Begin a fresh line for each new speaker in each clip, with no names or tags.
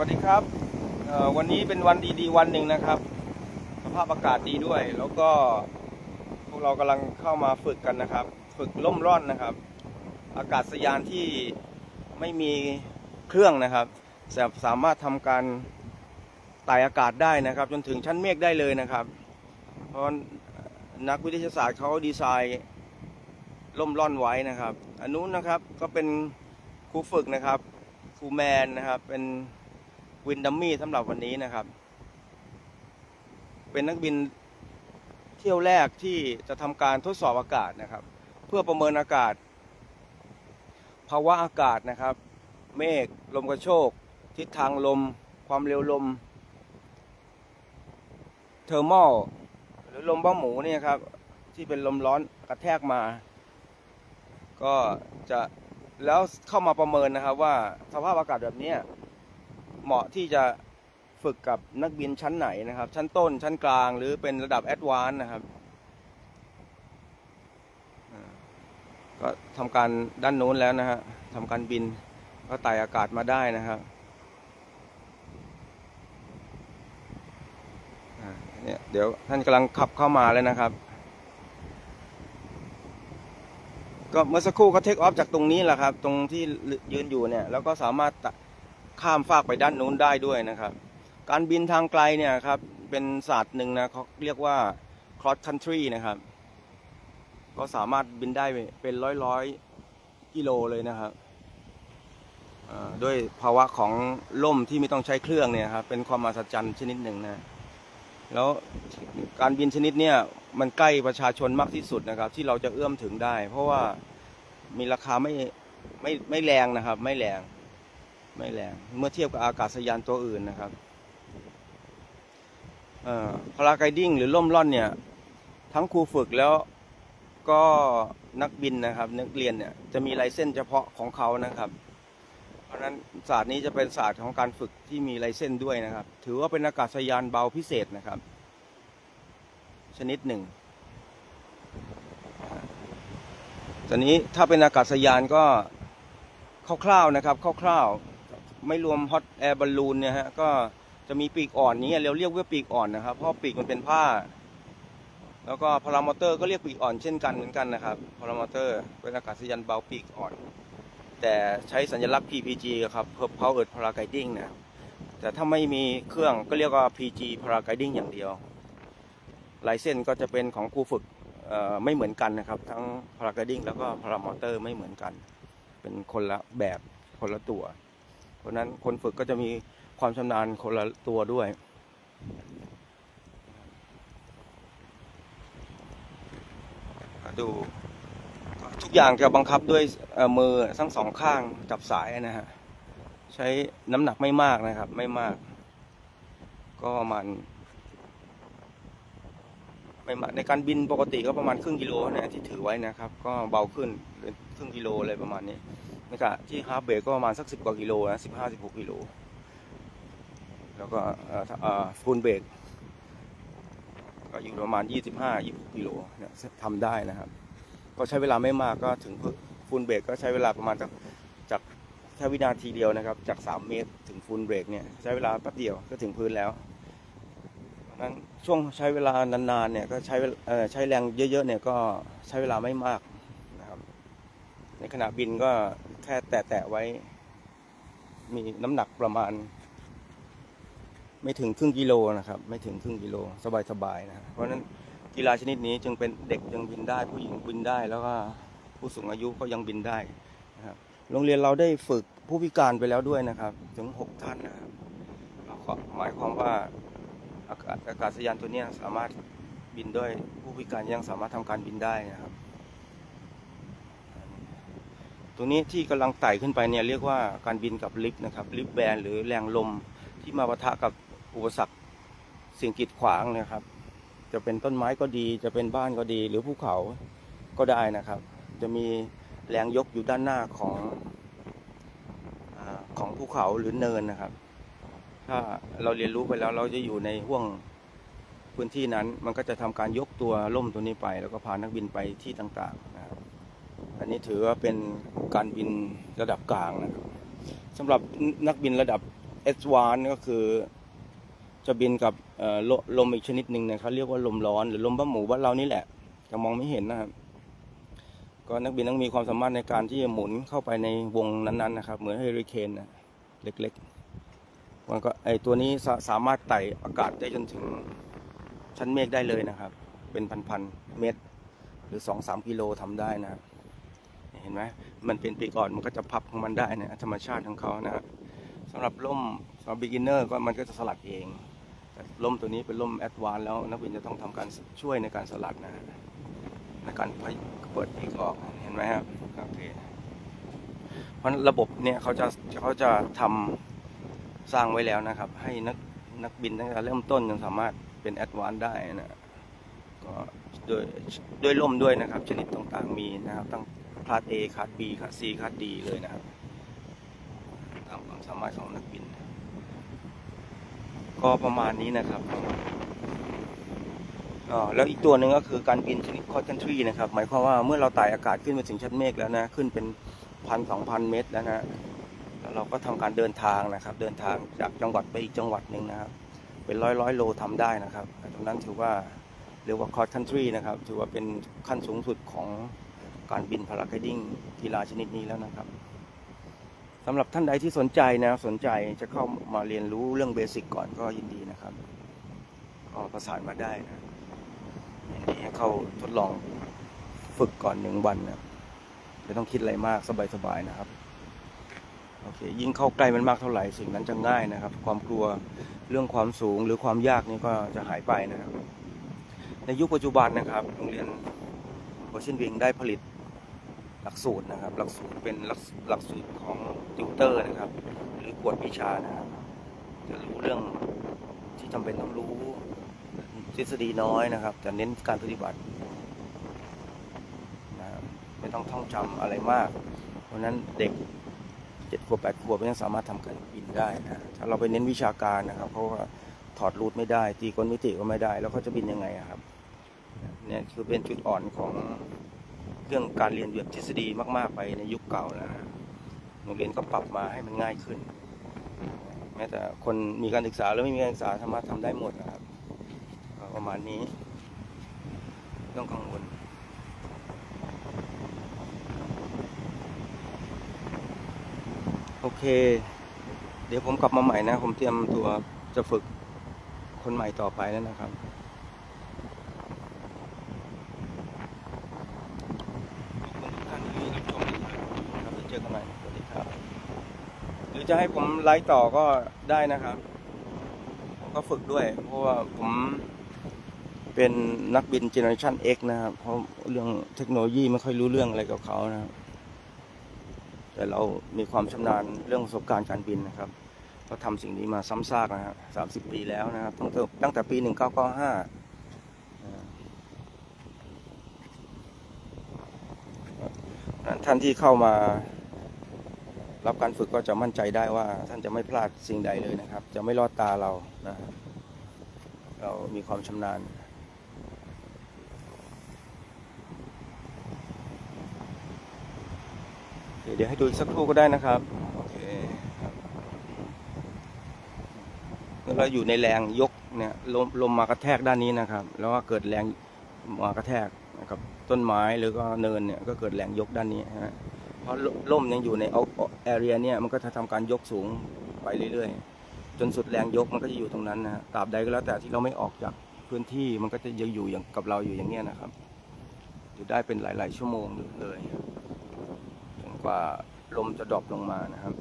วัสดีครับวันนี้เป็นวันดีๆวันหนึ่งนะครับ สภาพอากาศดีด้วย แล้วก็พวกเรากำลังเข้ามาฝึกกันนะครับ ฝึกล่มร่อนนะครับ อากาศยานที่ไม่มีเครื่องนะครับสาสามารถทำการไต่อากาศได้นะครับ จนถึงชั้นเมฆได้เลยนะครับ เพราะนักวิทยาศาสตร์เขาดีไซน์ล่มร่อนไว้นะครับ อันนู้นนะครับก็เป็นครูฝึกนะครับครูแมนนะครับเป็น วินดัมมี่สำหรับวันนี้นะครับ เป็นนักบินเที่ยวแรกที่จะทำการทดสอบอากาศนะครับ เพื่อประเมินอากาศ ภาวะอากาศนะครับ เมฆลมกระโชก ทิศทางลม ความเร็วลม เทอร์มอลหรือลมบ้าหมูเนี่ยครับ ที่เป็นลมร้อนกระแทกมา ก็จะแล้วเข้ามาประเมินนะครับว่าสภาพอากาศแบบนี้ เหมาะที่จะฝึกกับนักบินชั้นไหนนะครับ ชั้นต้นชั้นกลางหรือเป็นระดับแอดวานนะครับก็ทำการด้านโน้นแล้วนะฮะทำการบินก็ไต่อากาศมาได้นะครับเนี่ยเดี๋ยวท่านกำลังขับเข้ามาแล้วนะครับ ก็เมื่อสักครู่เขาเทคออฟจากตรงนี้แหละครับ ตรงที่ยืนอยู่เนี่ย แล้วก็สามารถ ข้ามฟากไปด้านนู้นได้ด้วยนะครับ การบินทางไกลเนี่ยครับเป็นศาสตร์หนึ่งนะเขาเรียกว่า cross country นะครับ ก็สามารถบินได้เป็นร้อยร้อยกิโลเลยนะครับด้วยภาวะของล่มที่ไม่ต้องใช้เครื่องเนี่ยครับเป็นความมหัศจรรย์ชนิดหนึ่งนะแล้วการบินชนิดเนี้ยมันใกล้ประชาชนมากที่สุดนะครับ ที่เราจะเอื้อมถึงได้ เพราะว่ามีราคาไม่ไม่ไม่แรงนะครับ ไม่แรง ไม่แรง เมื่อเทียบกับอากาศยานตัวอื่นนะครับพาราไกดิ้งหรือล่มล่อนเนี่ย ทั้งครูฝึกแล้วก็นักบินนะครับ นักเรียนเนี่ยจะมีไลเส้นเฉพาะของเขานะครับ เพราะฉะนั้นศาสตร์นี้จะเป็นศาสตร์ของการฝึกที่มีไลเส้นด้วยนะครับ ถือว่าเป็นอากาศยานเบาพิเศษนะครับ ชนิดหนึ่งตอนนี้ถ้าเป็นอากาศยานก็คร่าวๆนะครับคร่าวๆ ไม่รวมฮอตแอร์บอลลูนเนี่ยฮะก็จะมีปีกอ่อนนี้เราเรียกว่าปีกอ่อนนะครับ เพราะปีกมันเป็นผ้า แล้วก็พารามอเตอร์ก็เรียกปีกอ่อนเช่นกันเหมือนกันนะครับพารามอเตอร์เป็นอากาศยานเบาปีกอ่อน แต่ใช้สัญลักษณ์ PPG ครับ Powered Paragliding นะแต่ถ้าไม่มีเครื่องก็เรียกว่า PG Paragliding อย่างเดียวลายเส้นก็จะเป็นของครูฝึกไม่เหมือนกันนะครับ ทั้ง Paragliding แล้วก็ Paramouter ไม่เหมือนกัน เป็นคนละแบบคนละตัว เพราะฉะนั้นคนฝึกก็จะมีความชำนาญคนละตัวด้วย ดูทุกอย่างจะบังคับด้วยเอ่อมือทั้งสองข้างจับสายนะฮะ ใช้น้ำหนักไม่มากนะครับ ไม่มาก ก็ประมาณไม่มาก ในการบินปกติก็ประมาณครึ่งกิโลเนี่ยที่ถือไว้นะครับ ก็เบาขึ้นเป็นครึ่งกิโลอะไรประมาณนี้ในขณะที่ฮาร์เบรกก็ประมาณสักสิบกว่ากิโลนะสิบห้าสิบหกกิโล แล้วก็ฟูลเบรกก็อยู่ประมาณยี่สิบห้ายี่สิบกิโลเนี่ยทำได้นะครับ ก็ใช้เวลาไม่มากก็ถึงฟูลเบรกก็ใช้เวลาประมาณจากจากแค่วินาทีเดียวนะครับ จากสามเมตรถึงฟูลเบรกเนี่ยใช้เวลาแป๊บเดียวก็ถึงพื้นแล้ว นั้นช่วงใช้เวลานานๆเนี่ยก็ใช้ใช้แรงเยอะๆเนี่ยก็ใช้เวลาไม่มากนะครับในขณะบินก็แค่แตะๆไว้ มีน้ำหนักประมาณ ไม่ถึงครึ่งกิโลนะครับ ไม่ถึงครึ่งกิโลสบายๆนะเพราะฉะนั้นกีฬาชนิดนี้จึงเป็นเด็กยังบินได้ ผู้หญิงบินได้แล้วก็ผู้สูงอายุก็ยังบินได้นะครับโรงเรียนเราได้ฝึกผู้พิการไปแล้วด้วยนะครับ ถึงหกท่านนะครับหมายความว่า อากาศอากาศยานตัวนี้สามารถบินด้วยผู้พิการยังสามารถทำการบินได้นะครับ ตัวนี้ที่กำลังไต่ขึ้นไปเนี่ยเรียกว่าการบินกับลิฟต์นะครับลิฟต์แบนหรือแรงลมที่มาปะทะกับอุปสรรคสิ่งกีดขวางนะครับ จะเป็นต้นไม้ก็ดี จะเป็นบ้านก็ดี หรือภูเขาก็ได้นะครับ จะมีแรงยกอยู่ด้านหน้าของอของภูเขาหรือเนินนะครับ ถ้าเราเรียนรู้ไปแล้วเราจะอยู่ในห่วงพื้นที่นั้น มันก็จะทำการยกตัวล่มตัวนี้ไป แล้วก็พานักบินไปที่ต่างๆนะครับอันนี้ถือว่าเป็นการบินระดับกลางนะครับสำหรับนักบินระดับ S1 ก็คือจะบินกับลลมอีกชนิดหนึ่งนะเขาเรียกว่าลมร้อนหรือลมบ้าหมูบ้านเรานี่แหละจะมองไม่เห็นนะครับก็นักบินต้องมีความสามารถในการที่จะหมุนเข้าไปในวงนั้นๆนะครับ เหมือนเฮอริเคนนะเล็กๆ มันก็ไอตัวนี้สาสามารถไต่อากาศได้จนถึงชั้นเมฆได้เลยนะครับ เป็นพันๆเมตร หรือสองสามกิโลทำได้นะเห็นไหมมันเป็นปีกอ่อนมันก็จะพับของมันได้นะธรรมชาติของเขานะครับสำหรับร่มสำหรับ beginner ก็มันก็จะสลัดเองแต่ร่มตัวนี้เป็นร่มแอดวานแล้วนักบินจะต้องทำการช่วยในการสลัดนะในการเปิดปีกออกเห็นไหมครับโอเคเพราะระบบเนี่ยเขาจะเขาจะทำ สร้างไว้แล้วนะครับ ให้นักนักบินตั้งแต่เริ่มต้นจนสามารถเป็นแอดวานได้นะก็โดยโดยร่มด้วยนะครับ ชนิดต่างๆมีนะครับ ตั้งคลาส A คลาส B คลาส C คลาส D เลยนะครับ ตามความสามารถของนักบิน ก็ประมาณนี้นะครับอ๋อแล้วอีกตัวหนึ่งก็คือการบินชนิดคอ s คันทรีนะครับ หมายความว่าเมื่อเราไต่อากาศขึ้นไปถึงชั้นเมฆแล้วนะ ขึ้นเป็นพันสองพันเมตรแล้วนะ เราก็ทำการเดินทางนะครับ เดินทางจากจังหวัดไปอีกจังหวัดหนึ่งนะครับ เป็นร้อยร้อยโลทำได้นะครับตรงนั้นถือว่าเรียกว่าคอ s คันทรีนะครับ ถือว่าเป็นขั้นสูงสุดของการบินพาราไกดิ้งกีฬาชนิดนี้แล้วนะครับสำหรับท่านใดที่สนใจนะสนใจจะเข้ามาเรียนรู้เรื่องเบสิกก่อนก็ยินดีนะครับก็ประสานมาได้นะยินดีให้เข้าทดลองฝึกก่อนหนึ่งวันนะไม่ต้องคิดอะไรมากสบายๆนะครับ โอเคยิ่งเข้าใกล้มันมากเท่าไหร่สิ่งนั้นจะง่ายนะครับ ความกลัวเรื่องความสูงหรือความยากนี่ก็จะหายไปนะครับ ในยุคปัจจุบันนะครับ โรงเรียนโอเชียนวิงได้ผลิตหลักสูตรนะครับ หลักสูตรเป็นหลักหลักสูตรของติวเตอร์นะครับ หรือกวดวิชานะครับจะรู้เรื่องที่จำเป็นต้องรู้ทฤษฎีน้อยนะครับจะเน้นการปฏิบัตินะครับไม่ต้องท่องจำอะไรมาก เพราะนั้นเด็ก เจ็ดขวบแปดขวบยังสามารถทำการบินได้นะถ้าเราไปเน้นวิชาการนะครับเพราะว่าถอดรูทไม่ได้ ตีกลมิติก็ไม่ได้ แล้วเขาจะบินยังไงครับเนี่ยคือเป็นจุดอ่อนของเรื่องการเรียนแบบทฤษฎีมากๆไปในยุคเก่านะโรงเรียนก็ปรับมาให้มันง่ายขึ้น แม้แต่คนมีการศึกษาหรือไม่มีการศึกษาสามารถทำได้หมดนะครับ ประมาณนี้ ต้องกังวล โอเค เดี๋ยวผมกลับมาใหม่นะ ผมเตรียมตัวจะฝึกคนใหม่ต่อไปแล้วนะครับ ขอบคุณทุกท่านที่รับชมนะครับเจอกันใหม่ สวัสดีครับ หรือจะให้ผมไลฟ์ต่อก็ได้นะครับ ผมก็ฝึกด้วย เพราะว่าผมเป็นนักบินเจเนอเรชัน X นะครับ เพราะเรื่องเทคโนโลยีไม่ค่อยรู้เรื่องอะไรกับเขานะครับ แต่เรามีความชำนาญเรื่องประสบการณ์การบินนะครับ ก็ทำสิ่งนี้มาซ้ำซากนะครับสามสิบปีแล้วนะครับ ตั้งแต่ตั้งแต่ปีหนึ่งเก้าเก้าห้าท่านที่เข้ามารับการฝึกก็จะมั่นใจได้ว่าท่านจะไม่พลาดสิ่งใดเลยนะครับ จะไม่ลอดตาเรานะเรามีความชำนาญโอ เดี๋ยวให้ดูอีกสักครู่ก็ได้นะครับโอเคครับเมื่อเราอยู่ในแรงยกเนี่ยลมลมมากระแทกด้านนี้นะครับ แล้วก็เกิดแรงมากระแทกนะครับต้นไม้หรือก็เนินเนี่ยก็เกิดแรงยกด้านนี้ฮะเพราะล่มยังอยู่ในเอาแอเรียเนี่ยมันก็จะทำการยกสูงไปเรื่อยๆ จนสุดแรงยกมันก็จะอยู่ตรงนั้นนะฮะตราบใดก็แล้วแต่ที่เราไม่ออกจากพื้นที่มันก็จะยังอยู่อย่างกับเราอยู่อย่างเงี้ยนะครับ อยู่ได้เป็นหลาย ๆ ชั่วโมงเลยนก ว่าลมจะดรอปลงมานะครับ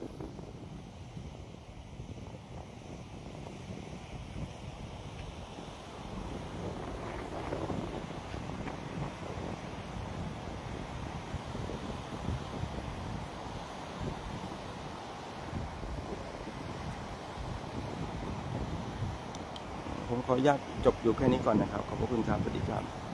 ผมขออนุญาตจบอยู่แค่นี้ก่อนนะครับ ขอบพระคุณครับสวัสดีครับ